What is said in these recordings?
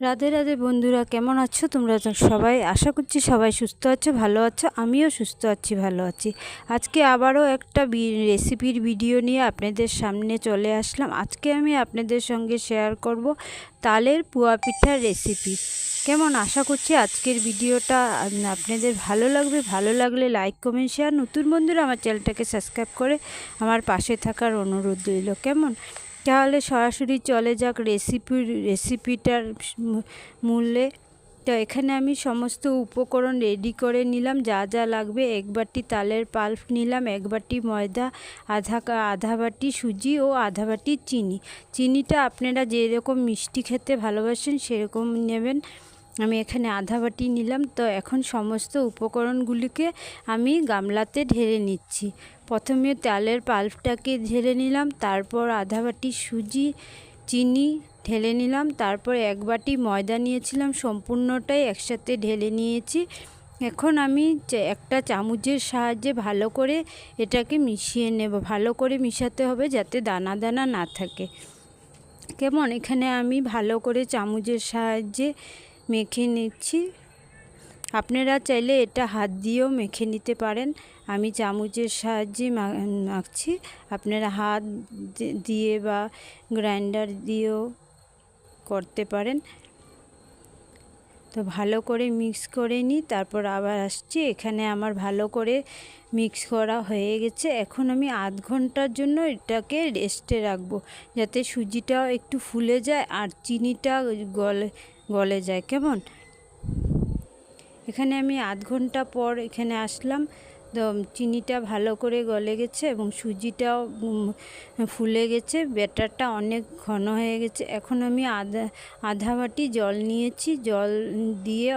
রাধে রাধে বন্ধুরা, কেমন আছো তোমরা? সবাই, আশা করছি সবাই সুস্থ আছো, ভালো আছো। আমিও সুস্থ আছি, ভালো আছি। আজকে আবারও একটা রেসিপির ভিডিও নিয়ে আপনাদের সামনে চলে আসলাম। আজকে আমি আপনাদের সঙ্গে শেয়ার করব তালের পুয়া পিঠার রেসিপি। কেমন? আশা করছি আজকের ভিডিওটা আপনাদের ভালো লাগবে। ভালো লাগলে লাইক, কমেন্ট, শেয়ার। নতুন বন্ধুরা, আমার চ্যানেলটাকে সাবস্ক্রাইব করে আমার পাশে থাকার অনুরোধ রইল। কেমন? তাহলে সরাসরি চলে যাক রেসিপির রেসিপিটার মূল্যে। তো এখানে আমি সমস্ত উপকরণ রেডি করে নিলাম, যা যা লাগবে। এক বাটি তালের পাল্প নিলাম, এক বাটি ময়দা, আধা আধা বাটি সুজি ও আধা বাটি চিনি। চিনিটা আপনারা যেরকম মিষ্টি খেতে ভালোবাসেন, সেরকম নেবেন। আমি এখানে আধা বাটি নিলাম। তো এখন সমস্ত উপকরণগুলিকে আমি গামলাতে ঢেলে নিচ্ছি। প্রথমে তালের পাল্পটাকে ঢেলে নিলাম, তারপর আধা বাটি সুজি, চিনি ঢেলে নিলাম, তারপর এক বাটি ময়দা নিয়েছিলাম, সম্পূর্ণটাই একসাথে ঢেলে নিয়েছি। এখন আমি একটা চামচের সাহায্যে ভালো করে এটাকে মিশিয়ে নেব, ভালো করে মিশাতে হবে যাতে দানা দানা না থাকে। কেমন? এখানে আমি ভালো করে চামচের সাহায্যে মেখে নিচ্ছি। আপনারা চাইলে এটা হাত দিয়েও মেখে নিতে পারেন। আমি চামচের সাহায্যে মাখছি। আপনারা হাত দিয়ে বা গ্রাইন্ডার দিয়েও করতে পারেন। তো ভালো করে মিক্স করে নিই তারপর আবার আসছি। এখানে আমার ভালো করে মিক্স করা হয়ে গেছে। এখন আমি আধ ঘণ্টার জন্য এটাকে রেস্টে রাখব, যাতে সুজিটাও একটু ফুলে যায় আর চিনিটা গলে গলে যায়। কেমন? এখানে আমি আধ ঘণ্টা পর এখানে আসলাম। তো চিনিটা ভালো করে গলে গেছে এবং সুজিটাও ফুলে গেছে। ব্যাটারটা অনেক ঘন হয়ে গেছে। এখন আমি আধা আধা বাটি জল নিয়েছি। জল দিয়ে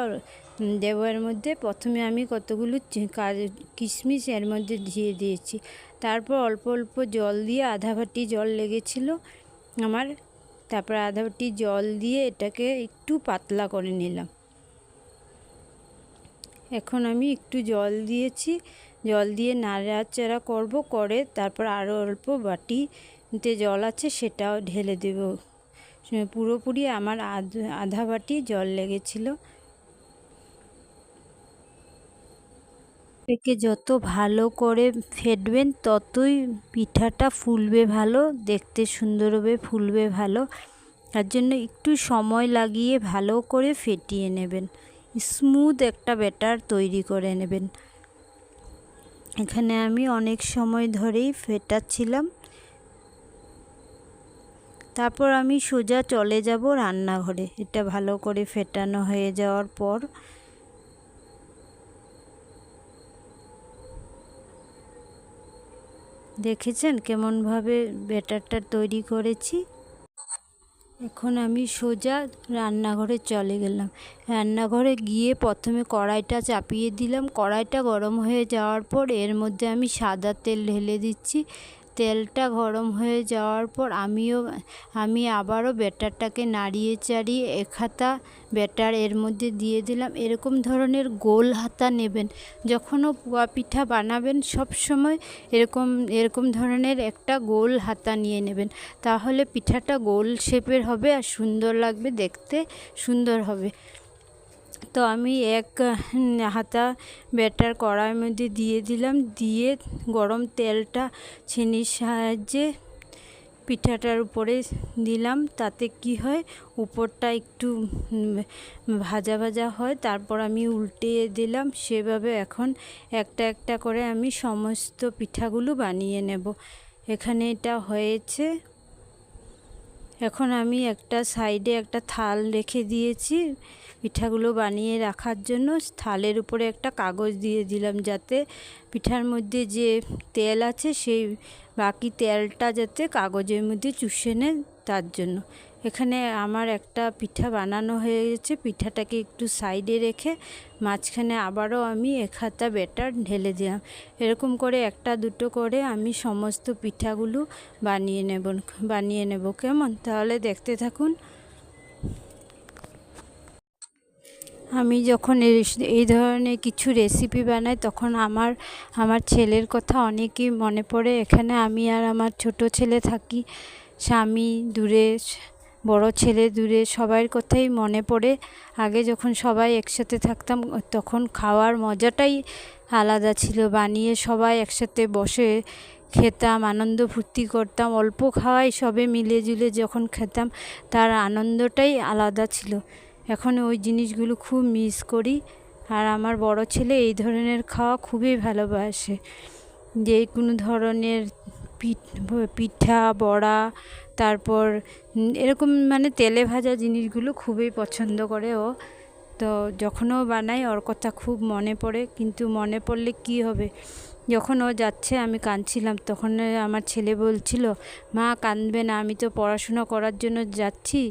দেওয়ার মধ্যে প্রথমে আমি কতগুলো কাজ, কিশমিশ এর মধ্যে দিয়ে দিয়েছি। তারপর অল্প অল্প জল দিয়ে আধা বাটি জল লেগেছিল আমার। তারপর আধা বাটি জল দিয়ে এটাকে একটু পাতলা করে নিলাম। এখন আমি একটু জল দিয়েছি। জল দিয়ে নাড়াচাড়া করব, করে তারপর আরও অল্প বাটিতে জল আছে সেটাও ঢেলে দেব। পুরোপুরি আমার আধা বাটি জল লেগেছিল। একে যত ভালো করে ফেটবেন, ততই পিঠাটা ফুলবে ভালো, দেখতে সুন্দর হবে ফুলবে ভালো। তার জন্য একটু সময় লাগিয়ে ভালো করে ফেটিয়ে নেবেন। স্মুথ একটা ব্যাটার তৈরি করে নেবেন। এখানে আমি অনেক সময় ধরেই ফেটাচ্ছিলাম। তারপর আমি সোজা চলে যাব রান্নাঘরে। এটা ভালো করে ফেটানো হয়ে যাওয়ার পর দেখেছেন কেমনভাবে ব্যাটারটা তৈরি করেছি? এখন আমি সোজা রান্নাঘরে চলে গেলাম। রান্নাঘরে গিয়ে প্রথমে কড়াইটা চাপিয়ে দিলাম। কড়াইটা গরম হয়ে যাওয়ার পর এর মধ্যে আমি সাদা তেল ঢেলে দিচ্ছি। তেলটা গরম হয়ে যাওয়ার পর আমিও, আমি আবারও ব্যাটারটাকে নাড়িয়ে চাড়িয়ে এক হাতা ব্যাটার এর মধ্যে দিয়ে দিলাম। এরকম ধরনের গোল হাতা নেবেন। যখনও পোয়া পিঠা বানাবেন, সব সময় এরকম এরকম ধরনের একটা গোল হাতা নিয়ে নেবেন। তাহলে পিঠাটা গোল শেপের হবে আর সুন্দর লাগবে, দেখতে সুন্দর হবে। তো আমি এক হাতা ব্যাটার কড়াইয়ের মধ্যে দিয়ে দিলাম। দিয়ে গরম তেলটা ছেনির সাহায্যে পিঠাটার উপরে দিলাম। তাতে কি হয়, উপরটা একটু ভাজা ভাজা হয়। তারপর আমি উল্টিয়ে দিলাম। সেভাবে এখন একটা একটা করে আমি সমস্ত পিঠাগুলো বানিয়ে নেব। এখানে এটা হয়েছে এখন আমি একটা সাইডে একটা থাল রেখে দিয়েছি পিঠাগুলো বানিয়ে রাখার জন্য। থালের উপরে একটা কাগজ দিয়ে দিলাম যাতে পিঠার মধ্যে যে তেল আছে সেই বাকি তেলটা যাতে কাগজের মধ্যে চুষে নেয় তার জন্য। এখানে আমার একটা পিঠা বানানো হয়ে গেছে পিঠাটাকে একটু সাইডে রেখে মাঝখানে আবারও আমি এক হাতা ব্যাটার ঢেলে দিলাম। এরকম করে একটা দুটো করে আমি সমস্ত পিঠাগুলো বানিয়ে নেব বানিয়ে নেব কেমন? তাহলে দেখতে থাকুন। আমি যখন এই ধরনের কিছু রেসিপি বানাই, তখন আমার আমার ছেলের কথা অনেকই মনে পড়ে। এখানে আমি আর আমার ছোট ছেলে থাকি, স্বামী, দূরে বড় ছেলে দূরে সবার কথাই মনে পড়ে। আগে যখন সবাই একসাথে থাকতাম, তখন খাওয়ার মজাটাই আলাদা ছিল। বানিয়ে সবাই একসাথে বসে খেতাম, আনন্দ ফুর্তি করতাম, অল্প খাওয়াই সবে মিলে জুলে যখন খেতাম, তার আনন্দটাই আলাদা ছিল। এখন ওই জিনিসগুলো খুব মিস করি। আর আমার বড় ছেলে এই ধরনের খাওয়া খুবই ভালোবাসে। যে কোনো ধরনের পিঠা বড়া, তারপর এরকম মানে তেলে ভাজা জিনিসগুলো খুবই পছন্দ করে ও। তো যখনও বানাই ওর কথা খুব মনে পড়ে, কিন্তু মনে পড়লে কি হবে? যখন ও যাচ্ছে, আমি কাঁদছিলাম। তখন আমার ছেলে বলছিল, মা, কাঁদবে না, আমি তো পড়াশোনা করার জন্য যাচ্ছি।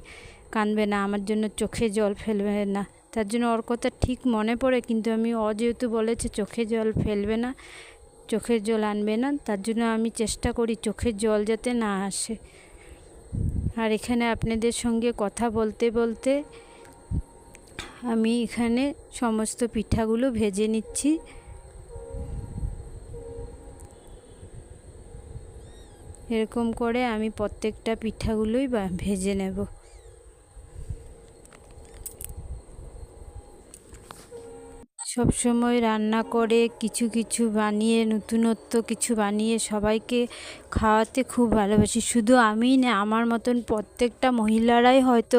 কাঁদবে না, আমার জন্য চোখে জল ফেলবে না। তার জন্য ওর কথা ঠিক মনে পড়ে, কিন্তু আমি ও যেহেতু বলেছে, চোখে জল ফেলবে না। চোখের জল আনবে না, তার জন্য আমি চেষ্টা করি চোখের জল যাতে না আসে। আর এখানে আপনাদের সঙ্গে কথা বলতে বলতে আমি এখানে সমস্ত পিঠাগুলো ভেজে নিচ্ছি। এরকম করে আমি প্রত্যেকটা পিঠাগুলোই ভেজে নেব। সবসময় রান্না করে, কিছু কিছু বানিয়ে, নতুনত্ব কিছু বানিয়ে সবাইকে খাওয়াতে খুব ভালোবাসি। শুধু আমিই না, আমার মতন প্রত্যেকটা মহিলারাই হয়তো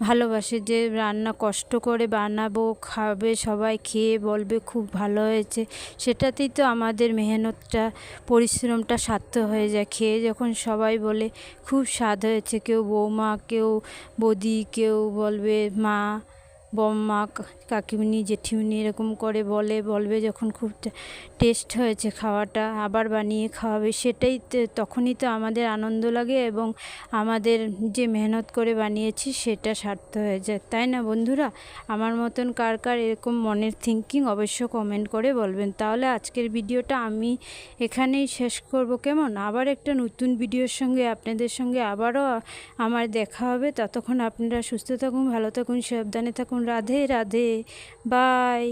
ভালোবাসে যে রান্না কষ্ট করে বানাবো, খাবে, সবাই খেয়ে বলবে খুব ভালো হয়েছে। সেটাতেই তো আমাদের মেহনতটা, পরিশ্রমটা সার্থক হয়ে যায়। খেয়ে যখন সবাই বলে খুব স্বাদ হয়েছে, কেউ বৌমা, কেউ বৌদি, কেউ বলবে মা বম্মা কাকিমুনি, জেঠিমুনি এরকম করে বলে, বলবে যখন খুব টেস্ট হয়েছে খাওয়াটা, আবার বানিয়ে খাওয়াবে। সেটাই তখনই তো আমাদের আনন্দ লাগে এবং আমাদের যে মেহনত করে বানিয়েছি সেটা সার্থ হয়ে যায়। তাই না বন্ধুরা? আমার মতন কার কার এরকম মনের থিঙ্কিং অবশ্য কমেন্ট করে বলবেন। তাহলে আজকের ভিডিওটা আমি এখানেই শেষ করব কেমন? আবার একটা নতুন ভিডিওর সঙ্গে আপনাদের সঙ্গে আবারও আমার দেখা হবে। ততক্ষণ আপনারা সুস্থ থাকুন, ভালো থাকুন, সাবধানে থাকুন রাধে রাধে বাই।